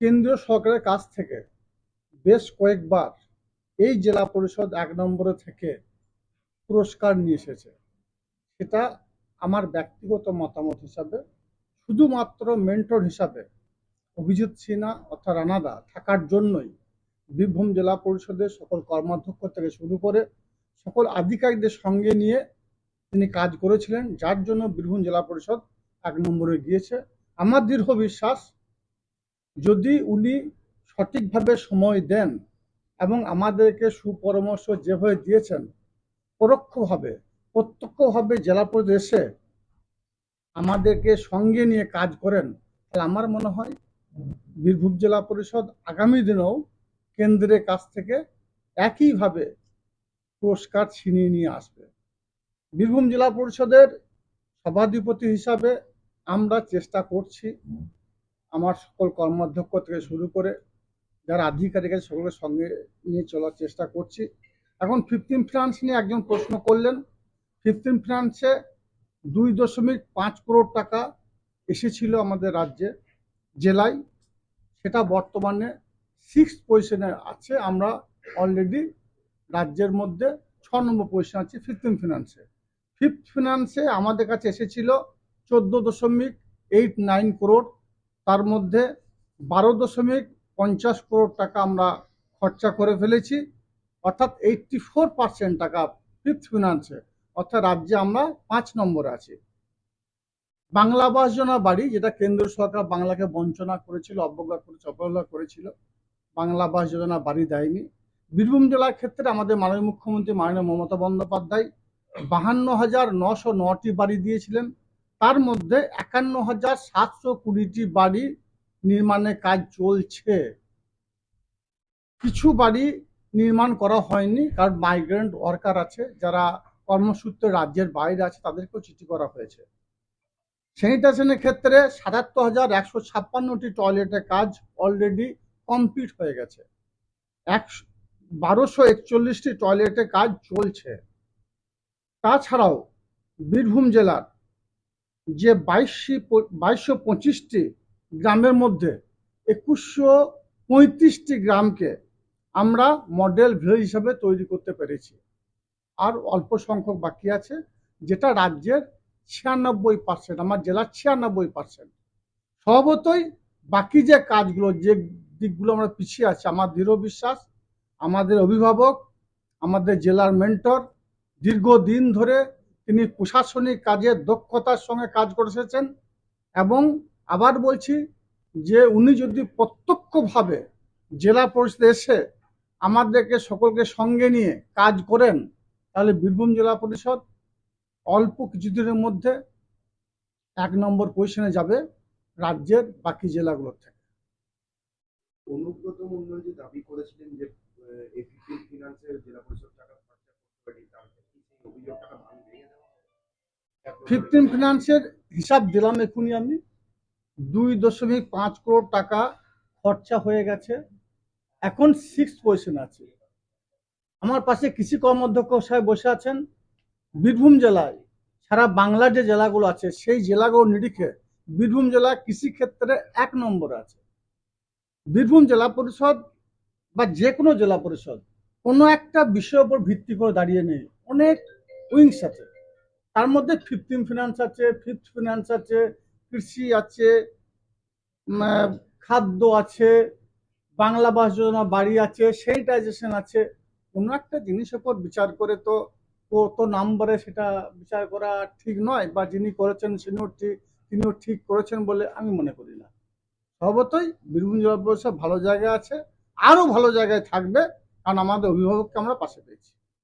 কেন্দ্রীয় সরকারের কাছ থেকে বেশ কয়েকবার এই জেলা পরিষদ এক নম্বরে থেকে পুরস্কার নিয়ে এসেছে। সেটা আমার ব্যক্তিগত মতামত হিসাবে, শুধুমাত্র মেন্টর হিসাবে অভিজিৎ সিনহা অর্থাৎ রানাদা থাকার জন্যই বীরভূম জেলা পরিষদের সকল কর্মাধ্যক্ষ থেকে শুরু করে সকল আধিকারিকদের সঙ্গে নিয়ে তিনি কাজ করেছিলেন, যার জন্য বীরভূম জেলা পরিষদ এক নম্বরে গিয়েছে। আমার দৃঢ় বিশ্বাস যদি উনি সঠিকভাবে সময় দেন এবং আমাদেরকে সুপরামর্শ যেভাবে দিয়েছেন, পরোক্ষভাবে, প্রত্যক্ষভাবে জেলা পরিষদ এসে আমাদেরকে সঙ্গে নিয়ে কাজ করেন, তাহলে আমার মনে হয় বীরভূম জেলা পরিষদ আগামী দিনেও কেন্দ্রের কাছ থেকে একইভাবে পুরস্কার ছিনিয়ে নিয়ে আসবে। বীরভূম জেলা পরিষদের সভাধিপতি হিসাবে আমরা চেষ্টা করছি। আমার সকল কর্মাধ্যক্ষ থেকে শুরু করে যারা আধিকারিক আছে সকলের সঙ্গে নিয়ে চলার চেষ্টা করছি। এখন ফিফটিন ফিনান্স নিয়ে একজন প্রশ্ন করলেন। ফিফটিন ফিনান্সে দুই দশমিক পাঁচ করোড় টাকা এসেছিল আমাদের রাজ্যে, জেলায়। সেটা বর্তমানে সিক্স পজিশনে আছে। আমরা অলরেডি রাজ্যের মধ্যে ছ নম্বর পজিশন আছি ফিফটিন ফিনান্সে ফিফথ ফিনান্সে আমাদের কাছে এসেছিল চোদ্দ দশমিক এইট নাইন করোড় তার মধ্যে বারো দশমিক পঞ্চাশ করোড় টাকা আমরা খরচা করে ফেলেছি। অর্থাৎ এইটটি ফোর পার্সেন্ট টাকা ফিফথ ফিনান্সে অর্থাৎ রাজ্যে আমরা পাঁচ নম্বরে আছি। বাংলা আবাস যোজনা বাড়ি, যেটা কেন্দ্র সরকার বাংলাকে বঞ্চনা করেছিল, অবজ্ঞা করেছে অবহেলা করেছিল, বাংলা আবাস যোজনা বাড়ি দেয়নি। বীরভূম জেলার ক্ষেত্রে আমাদের মাননীয় মুখ্যমন্ত্রী মাননীয় মমতা বন্দ্যোপাধ্যায় বাহান্ন হাজার নশো নটি বাড়ি দিয়েছিলেন। তার মধ্যে একান্ন হাজার সাতশো কুড়িটি বাড়ি নির্মাণের কাজ চলছে। কিছু বাড়ি নির্মাণ করা হয়নি, কারণ মাইগ্রেন্ট ওয়ার্কার আছে, যারা কর্মসূত্রে রাজ্যের বাইরে আছে, তাদেরকেও চিঠি করা হয়েছে। স্যানিটেশনের ক্ষেত্রে সাতাত্তর হাজার একশো ছাপ্পান্নটি টয়লেটের কাজ অলরেডি কমপ্লিট হয়ে গেছে। একশো, বারোশো একচল্লিশটি টয়লেটের কাজ চলছে। তাছাড়াও বীরভূম জেলার যে বাইশটি বাইশশো পঁচিশটি গ্রামের মধ্যে একুশশো পঁয়ত্রিশটি গ্রামকে আমরা মডেল ভিলেজ হিসাবে তৈরি করতে পেরেছি। আর অল্প সংখ্যক বাকি আছে, যেটা রাজ্যের ছিয়ানব্বই পার্সেন্ট আমার জেলার ছিয়ানব্বই পার্সেন্ট স্বভাবতই বাকি যে কাজগুলো, যে দিকগুলো আমরা পিছিয়ে আছি, আমার দৃঢ় বিশ্বাস, আমাদের অভিভাবক, আমাদের জেলার মেন্টর দীর্ঘদিন ধরে তিনি প্রশাসনিক কাজে দক্ষতার সঙ্গে কাজ করে এসেছেন এবং আবার বলছি যে উনি যদি প্রত্যক্ষভাবে জেলা পরিষদে এসে আমাদেরকে সকলকে সঙ্গে নিয়ে কাজ করেন তাহলে বীরভূম জেলা পরিষদ অল্প কিছুদিনের মধ্যে এক নম্বর পজিশনে যাবে রাজ্যের বাকি জেলাগুলোর থেকে অনুব্রত মন্ডল যে দাবি করেছিলেন যে এপিপি ফিনান্সের জেলা পরিষদ টাকা খরচা করতে পারি ফিফটিন ফিনান্সের হিসাব দিলাম এখনই আমি। দুই দশমিক পাঁচ করোড় টাকা খরচা হয়ে গেছে। এখন সিক্স পজিশন আছে। আমার পাশে কৃষি কর্মাধ্যক্ষ সাহেব বসে আছেন। বীরভূম জেলায়, সারা বাংলার যে জেলাগুলো আছে, সেই জেলাগুলো নিরিখে বীরভূম জেলা কৃষি ক্ষেত্রে এক নম্বর আছে। বীরভূম জেলা পরিষদ বা যে কোনো জেলা পরিষদ, কোনো একটা বিষয়ের উপর ভিত্তি করে দাঁড়িয়ে নেই। অনেক উইংস আছে। তার মধ্যে ফিফটিন ফিনান্স আছে, ফিফথ ফিনান্স আছে, কৃষি আছে খাদ্য আছে, বাংলা বাস যোজনা বাড়ি আছে স্যানিটাইজেশন আছে। কোনো একটা জিনিসের উপর বিচার করে তো কত নাম্বারে সেটা বিচার করা ঠিক নয়, বা যিনি করেছেন তিনিও ঠিক তিনিও ঠিক করেছেন বলে আমি মনে করি না। স্বভাবতই বীরভূম জেলা পরিষদ ভালো জায়গায় আছে, আরও ভালো জায়গায় থাকবে, কারণ আমাদের অভিভাবককে আমরা পাশে পেয়েছি।